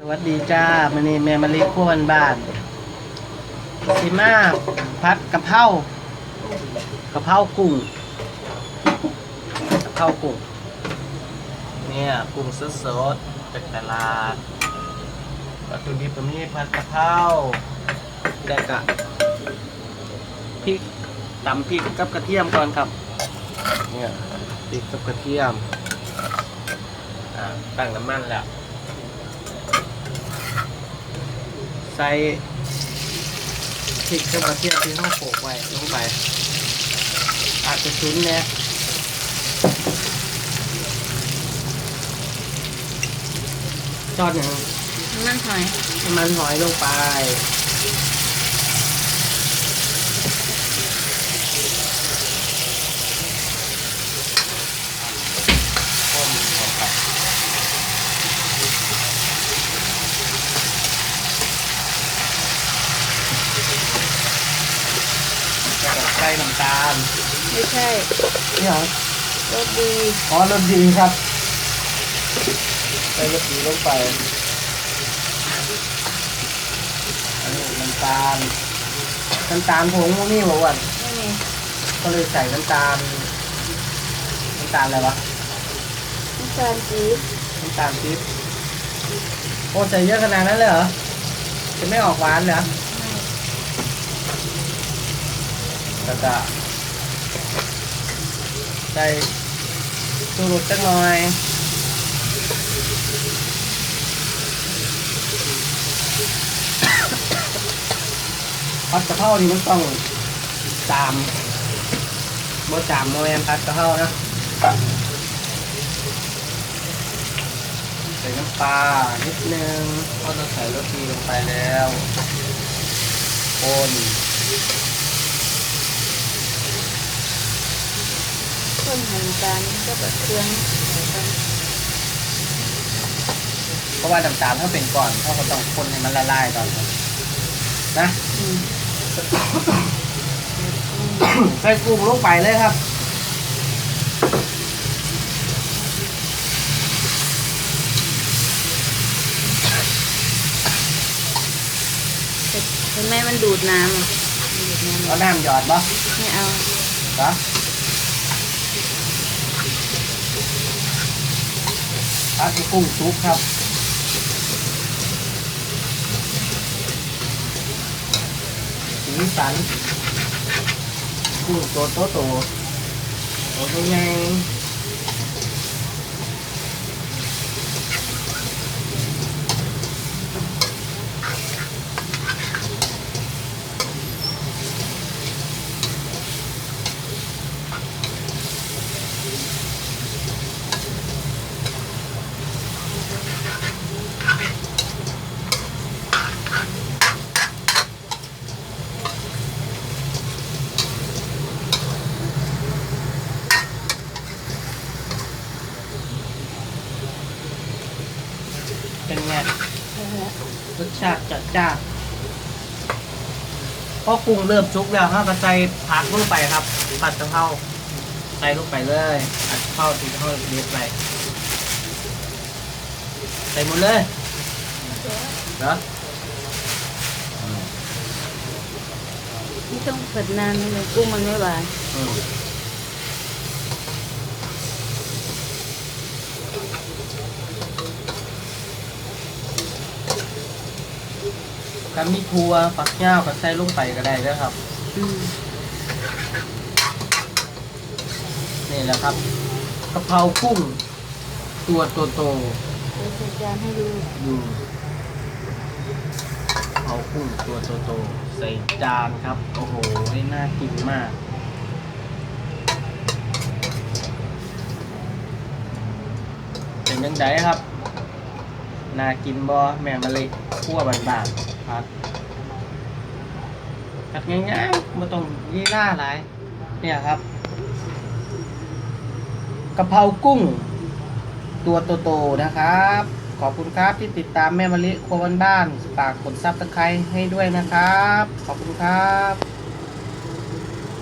สวัสดีจ้ามันนี่แม่มะลิพวนบ้านสิมาพัดกะเพรากะเพรากุ้งกะเพรากุ้งเนี่ยกุ้งสดๆจากตลาดวัตถุดิบตัวนี้ผัดกะเพราแล้วก็พริกตำพริกกับกระเทียมก่อนครับเนี่ยพริกกับกระเทียมอ่าตั้งน้ำมันแล้ว ใส่พริกกับกระเทียมที่ห้องโขลกไว้ลงไป อาจจะชุนเนี่ยจอดอย่างน้ำมันหอยน้ำมันหอยลงไป ต้มลงไป ใส่น้ำตาลไม่ใช่นี่เหรอรสดีอ๋อรสดีครับใส่รสดีลงไปอันนี้น้ำตาลน้ำตาลผงพวกนี้บอกว่าไม่มีก็เลยใส่น้ำตาลน้ำตาลอะไรวะน้ำตาลปี๊บน้ำตาลปี๊บโอ้ใส่เยอะขนาดนั้นเลยเหรอจะไม่ออกหวานเหรอ แล้วก็ใส่สูรสจักหน่อยผัดกะเพรานี่มันต้องจามบ่จามโมแมนผัดกะเพรานะใส่น้ำปลานิดนึงก็ต้องใส่รสดีลงไปแล้วคน นหันตาลก็แบบเครื่องใส่กันเพราะว่าน้ำตาลถ้าเป็นก่อนเขาก็ต้องคนให้มันละลายก่อนครับนะอืมใส่กุ้งลงไปเลยครับเห็นไหมมันดูดน้ำอะมันดูดน้ำเอาน้ำหยอดบ่ไม่เอา เหรอ ผัดให้กุ้งซุปครับสีสันกุ้งตัวโตโตตัวใหญ่ ไงรสชาติจัดจ้านพอกุ้งเริ่มสุกแล้วครับก็ใส่ผักลงไปครับ ผัดกะเพราใส่ลงไปเลยผัดกะเพราที่เขาเรียบไปใส่หมดเลยเนาะไม่ต้องเปิดนานเลยกุ้งมันไม่หวาน ถ้ามีทัวฝักย่าวก็ใส่ลงไปก็ได้นะครับ นี่แหละครับกะเพรากุ้งตัวโตโตเดี๋ยวใส่จานให้ดูๆอยู่กะเพรากุ้งตัวโตโตๆใส่จานครับ โอ้โห น่ากินมาก เป็นยังไงครับ น่ากินบอแม่มะลิคั่วบานๆ ผัดผัดง่ายๆไม่ต้องยี่หน้าหลายเนี่ยครับกะเพรากุ้ง ตัวโตๆนะครับ ขอบคุณครับที่ติดตามแม่มะลิครัวบ้านๆฝากกดซับสไครต์ให้ด้วยนะครับ ขอบคุณครับ